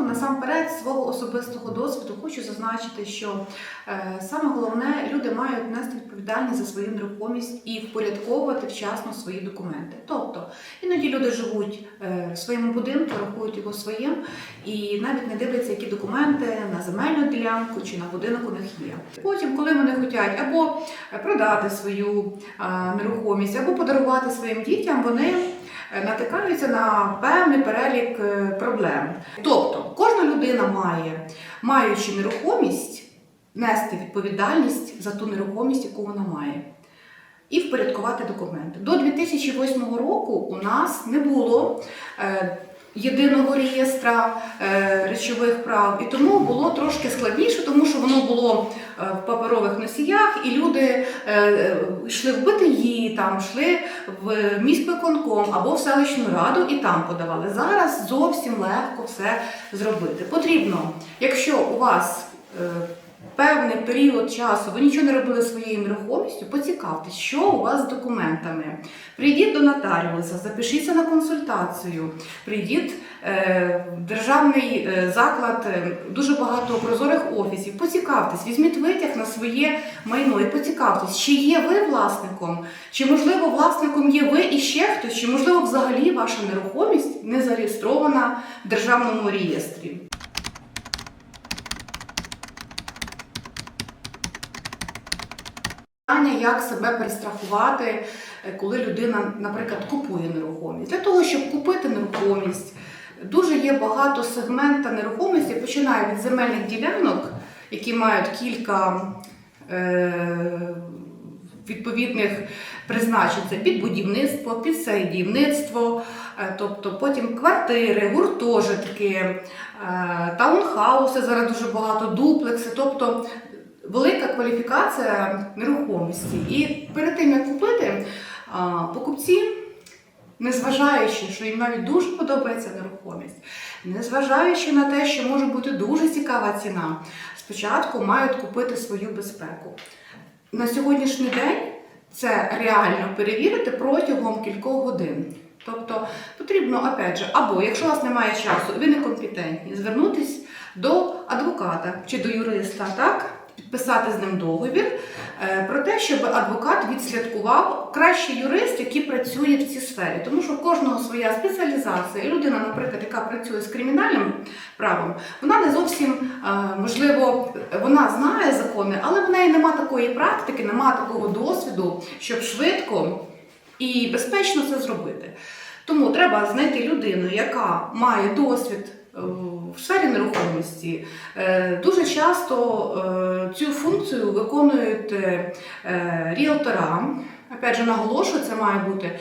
Ну, насамперед, з свого особистого досвіду хочу зазначити, що е, саме головне люди мають нести відповідальність за свою нерухомість і впорядковувати вчасно свої документи. Тобто іноді люди живуть е, в своєму будинку, рахують його своїм і навіть не дивляться, які документи на земельну ділянку чи на будинок у них є. Потім, коли вони хочуть або продати свою е, нерухомість, або подарувати своїм дітям, вони натикаються на певний перелік е, проблем. Тобто, кожна людина має, маючи нерухомість, нести відповідальність за ту нерухомість, яку вона має. І впорядкувати документи. До 2008 року у нас не було е, єдиного реєстра е, речових прав, і тому було трошки складніше, тому що воно було е, в паперових носіях, і люди е, йшли в БТІ, там йшли в міськвиконком або в селищну раду і там подавали. Зараз зовсім легко все зробити. Потрібно, якщо у вас певний період часу ви нічого не робили своєю нерухомістю, поцікавтесь, що у вас з документами. Прийдіть до нотаріуса, запишіться на консультацію, прийдіть е, в державний е, заклад, е, дуже багато прозорих офісів. Поцікавтесь, візьміть витяг на своє майно і поцікавтесь, чи є ви власником, чи можливо власником є ви і ще хтось, чи можливо взагалі ваша нерухомість не зареєстрована в державному реєстрі. Питання, як себе перестрахувати, е, коли людина, наприклад, купує нерухомість. Для того, щоб купити нерухомість, дуже є багато сегмента нерухомості, починає від земельних ділянок, які мають кілька е, відповідних призначень. Це під будівництво, під садівництво, е, тобто потім квартири, гуртожитки, е, таунхауси, зараз дуже багато, дуплекси. Тобто велика кваліфікація нерухомості. І перед тим як купити, покупці, незважаючи, що їм навіть дуже подобається нерухомість, незважаючи на те, що може бути дуже цікава ціна, спочатку мають купити свою безпеку. На сьогоднішній день це реально перевірити протягом кількох годин. Тобто потрібно, опять же, або якщо у вас немає часу, ви некомпетентні, звернутись до адвоката чи до юриста, так? Підписати з ним договір е, про те, щоб адвокат відслідкував кращий юрист, який працює в цій сфері. Тому що в кожного своя спеціалізація. Людина, наприклад, яка працює з кримінальним правом, вона не зовсім е, можливо, вона знає закони, але в неї немає такої практики, немає такого досвіду, щоб швидко і безпечно це зробити. Тому треба знайти людину, яка має досвід в сфері нерухомості. Е, Дуже часто е, цю функцію виконують е, е, ріелтора. Опять же, наголошую, це має бути е,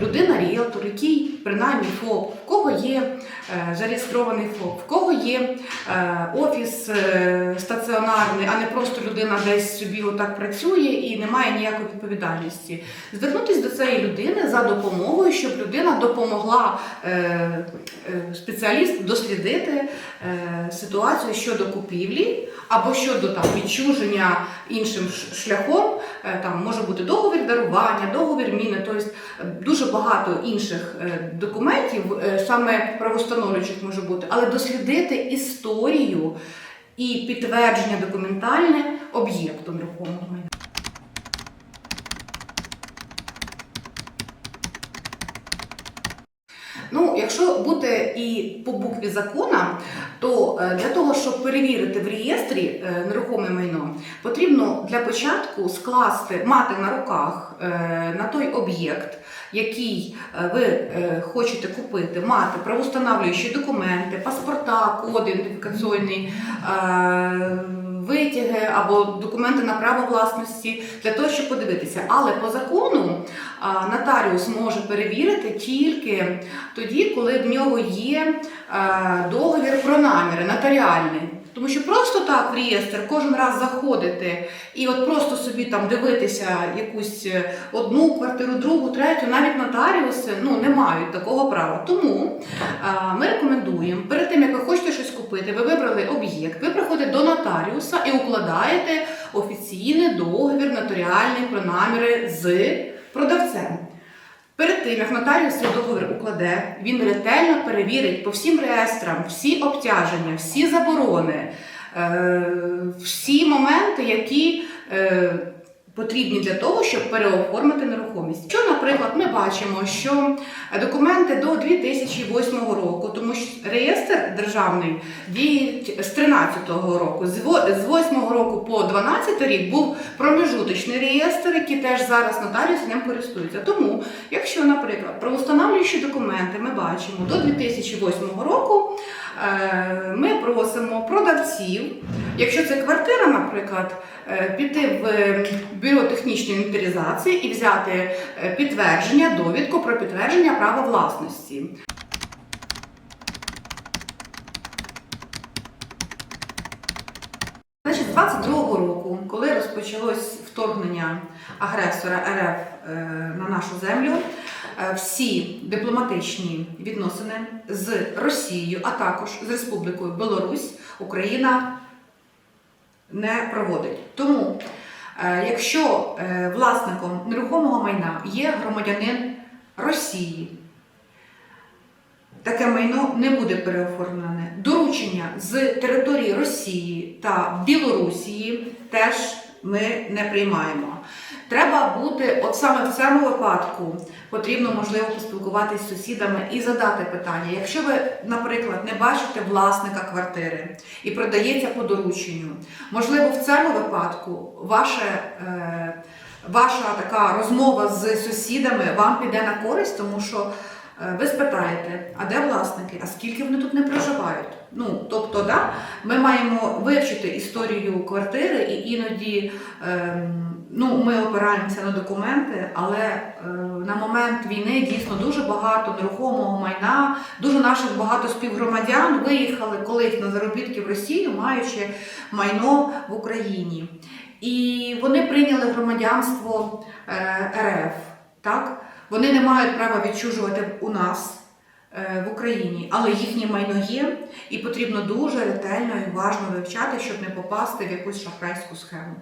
людина-ріелтор, який принаймні ФОП, в кого є е, зареєстрований ФОП, в кого є е, офіс е, стаціонарний, а не просто людина десь собі отак працює і не має ніякої відповідальності. Звернутися до цієї людини за допомогою, щоб людина допомогла е, е, спеціалісту дослідити е, ситуацію щодо купівлі або щодо там відчуження іншим шляхом. Е, Там може бути договір дарування, договір міни, тобто е, дуже багато інших е, документів, саме правостановлюючих може бути, але дослідити історію і підтвердження документальне об'єкту нерухомого майна. Ну, якщо бути і по букві закона, то е, для того, щоб перевірити в реєстрі е, нерухоме майно, потрібно для початку скласти, мати на руках е, на той об'єкт, який ви хочете купити, мати правоустанавлюючі документи, паспорта, код ідентифікаційний, витяги або документи на право власності для того, щоб подивитися. Але по закону нотаріус може перевірити тільки тоді, коли в нього є е, договір про наміри нотаріальний. Тому що просто так в реєстр кожен раз заходити і от просто собі там дивитися якусь е, одну квартиру, другу, третю, навіть нотаріуси ну, не мають такого права. Тому е, ми рекомендуємо перед тим, як ви хочете щось купити, ви вибрали об'єкт, ви приходите до нотаріуса і укладаєте офіційний договір нотаріальний про наміри з продавцем. Перед тим, як нотаріус цей договір укладе, він ретельно перевірить по всім реєстрам всі обтяження, всі заборони, е, всі моменти, які е, потрібні для того, щоб переоформити нерухомість. Що, наприклад, ми бачимо, що документи до 2008 року, тому що реєстр державний діє з 13-го року, з во- з 8 року по 12 рік був промежуточний реєстр, який теж зараз нотаріус ним користується. Тому, якщо, наприклад, правоустанавлюючі документи ми бачимо до 2008 року, е, ми просимо продавців, якщо це квартира, наприклад, е, піти в бюро технічної інвентаризації і взяти е, підтвердження, довідку про підтвердження права власності. Значить, з 22-го року, коли розпочалось вторгнення агресора РФ е, на нашу землю, е, всі дипломатичні відносини з Росією, а також з Республікою Білорусь, Україна не проводить. Тому, якщо е, власником нерухомого майна є громадянин Росії, таке майно не буде переоформлене. Доручення з території Росії та Білорусії теж ми не приймаємо. Треба бути, от саме в цьому випадку потрібно можливо поспілкуватися з сусідами і задати питання. Якщо ви, наприклад, не бачите власника квартири і продається по дорученню, можливо, в цьому випадку ваше. Е, Ваша така розмова з сусідами вам піде на користь, тому що Е, Ви спитаєте, а де власники, а скільки вони тут не проживають? Ну, тобто, да, ми маємо вивчити історію квартири, і іноді ем, ну, ми опираємося на документи, але е, на момент війни дійсно дуже багато нерухомого майна, дуже наших багато співгромадян виїхали колись на заробітки в Росію, маючи майно в Україні. І вони прийняли громадянство е, РФ. Так? Вони не мають права відчужувати у нас е, в Україні, але їхнє майно є, і потрібно дуже ретельно і уважно вивчати, щоб не попасти в якусь шахрайську схему.